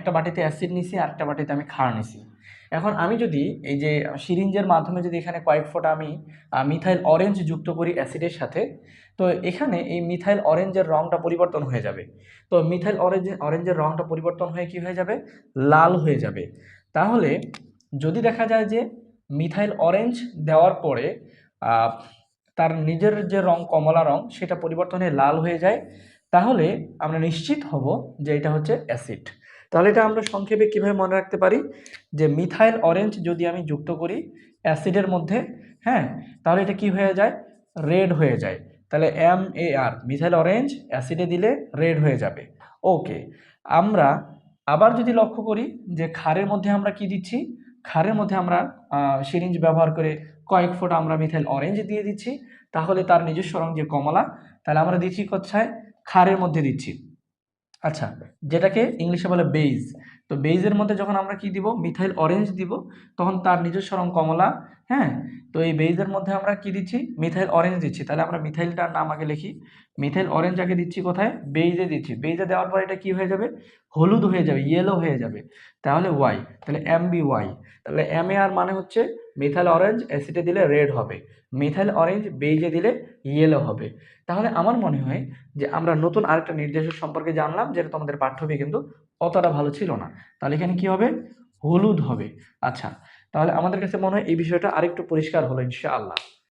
একটা বাটিতে অ্যাসিড নিছি আর একটা বাটিতে আমি ক্ষার নিছি। এখন আমি যদি এই যে সিরিঞ্জের মাধ্যমে যদি এখানে কয়েক ফোঁটা আমি মিথাইল অরেঞ্জ যুক্ত করি অ্যাসিডের সাথে, তো এখানে এই মিথাইল অরেঞ্জের রঙটা পরিবর্তন হয়ে যাবে। তো মিথাইল অরেঞ্জ অরেঞ্জের রঙটা পরিবর্তন হয়ে কি হয়ে যাবে? লাল হয়ে যাবে। তাহলে যদি দেখা যায় যে মিথাইল অরেঞ্জ দেওয়ার পরে তার নিজের যে রং, কমলা রং, সেটা পরিবর্তন লাল হয়ে যায়, তাহলে আমরা নিশ্চিত হব যে এটা হচ্ছে অ্যাসিড তাহলে এটা আমরা সংক্ষেপে কীভাবে মনে রাখতে পারি? যে মিথাইল অরেঞ্জ যদি আমি যুক্ত করি অ্যাসিডের মধ্যে হ্যাঁ তাহলে এটা কি হয়ে যায়? রেড হয়ে যায়। তাহলে M A R, methyl orange, অ্যাসিডে দিলে রেড হয়ে যাবে। ওকে, আমরা আবার যদি লক্ষ্য করি যে খারের মধ্যে আমরা কি দিচ্ছি? খারের মধ্যে আমরা সিরিঞ্জ ব্যবহার করে কয়েক ফোঁটা আমরা মিথাইল অরেঞ্জ দিয়ে দিচ্ছি। তাহলে তার নিজস্ব রং যে কমলা, তাহলে আমরা দিচ্ছি কোথায়? খারের মধ্যে দিচ্ছি। আচ্ছা যেটাকে ইংলিশে বলে বেইজ তো বেইজের মধ্যে যখন আমরা কি দিব? মিথাইল অরেঞ্জ দিব, তখন তার নিজস্ব রং কমলা হ্যাঁ? তো এই বেইজের মধ্যে আমরা কি দিচ্ছি? মিথাইল অরেঞ্জ দিচ্ছি। তাহলে আমরা মিথাইলটার নাম আগে লিখি। মিথাইল অরেঞ্জ আগে দিচ্ছি কোথায়? বেইজে দিচ্ছি। বেইজে দেওয়ার পর এটা কি হয়ে যাবে? হলুদ হয়ে যাবে ইয়েলো হয়ে যাবে। তাহলে ওয়াই তাহলে এম বি ওয়াই তাহলে এম এ আর মানে হচ্ছে মিথাইল অরেঞ্জ অ্যাসিডে দিলে রেড হবে। মিথাইল অরেঞ্জ বেইজে দিলে ইয়েলো হবে। তাহলে আমার মনে হয় যে আমরা নতুন আরেকটা নির্দেশক সম্পর্কে জানলাম, যেটা তোমাদের পাঠ্যবি কিন্তু অতটা ভালো ছিল না। তাহলে এখানে কি হবে? হলুদ হবে। আচ্ছা তাহলে আমাদের কাছে মনে হয় এই বিষয়টা আরেকটু পরিষ্কার হলো, ইনশাআল্লাহ।